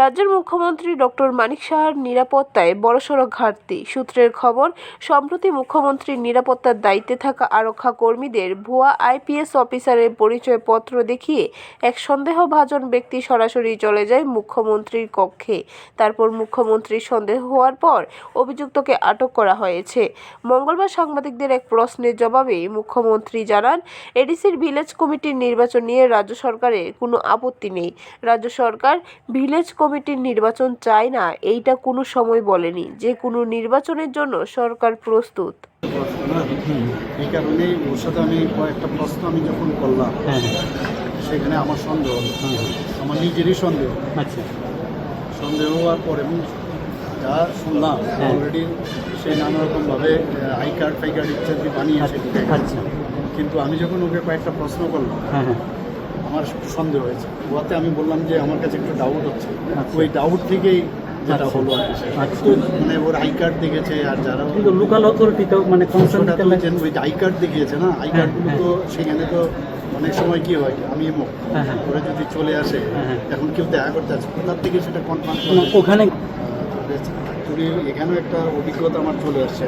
রাজ্যের মুখ্যমন্ত্রী ডক্টর মানিক সাহার নিরাপত্তায় বড়সড় ঘাটতি। সূত্রের খবর, সম্প্রতি মুখ্যমন্ত্রীর নিরাপত্তার দায়িত্বে থাকা আরক্ষা কর্মীদের ভুয়া আইপিএস অফিসারের পরিচয়পত্র দেখিয়ে এক সন্দেহভাজন ব্যক্তি সরাসরি চলে যায় মুখ্যমন্ত্রীর কক্ষে। তারপর মুখ্যমন্ত্রীর সন্দেহ হওয়ার পর অভিযুক্তকে আটক করা হয়েছে। মঙ্গলবার সাংবাদিকদের এক প্রশ্নের জবাবে মুখ্যমন্ত্রী জানান, এডিসির ভিলেজ কমিটির নির্বাচন নিয়ে রাজ্য সরকারের কোনো আপত্তি নেই। রাজ্য সরকার ভিলেজ কমিটির নির্বাচন চায় না এইটা কোনো সময় বলেনি। যে কোনো নির্বাচনের জন্য সরকার প্রস্তুত। এই কারণেই ওর সাথে আমি কয়েকটা প্রশ্ন আমি যখন করলাম হ্যাঁ। সেখানে আমার সন্দেহ হ্যাঁ। আমার নিজেরই সন্দেহ। আচ্ছা। সন্দেহ হওয়ার পরে যা শুনলাম হ্যাঁ। অলরেডি সে নানা রকমভাবে আই কার্ড ফাই কার্ড ইত্যাদি বানিয়েছে। আচ্ছা। কিন্তু আমি যখন ওকে কয়েকটা প্রশ্ন করলাম হ্যাঁ হ্যাঁ। আমার সন্দেহ হয়েছে ওতে আমি বললাম যে আমার কাছে একটু ডাউট হচ্ছে আচ্ছা। ওই ডাউট থেকেই যেটা আচ্ছা। হলো আচ্ছা। মানে ওর আই কার্ড দেখেছে আর যারা কিন্তু লোকাল অথরিটিতেও মানে তো ওই আই কার্ড দেখিয়েছে না আই হ্যাঁ, কার্ডগুলো হ্যাঁ। তো সেখানে তো অনেক সময় কি হয় আমি হ্যাঁ, হ্যাঁ। ওরা যদি চলে আসে হ্যাঁ, হ্যাঁ। এখন কেউ দেখা করতে আসে কোথার থেকে সেটা কনফার্ম ওখানে এখানেও একটা অভিজ্ঞতা আমার চলে আসছে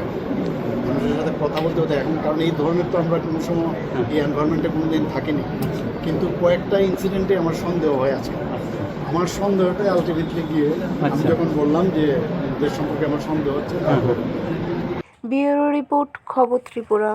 মানুষের সাথে কথা বলতে হতো এখন কারণ এই ধরনের তো আমরা কোনো সময় হ্যাঁ। এই এনভায়রনমেন্টে কোনো দিন থাকিনি কিন্তু কয়েকটা ইনসিডেন্টে আমার সন্দেহ হয়ে আছে আমার সন্দেহটাই আলটিমেটলি গিয়ে আমি আচ্ছা। যখন বললাম যে ওদের সম্পর্কে আমার সন্দেহ হচ্ছে হ্যাঁ, ব্যুরো রিপোর্ট খবর ত্রিপুরা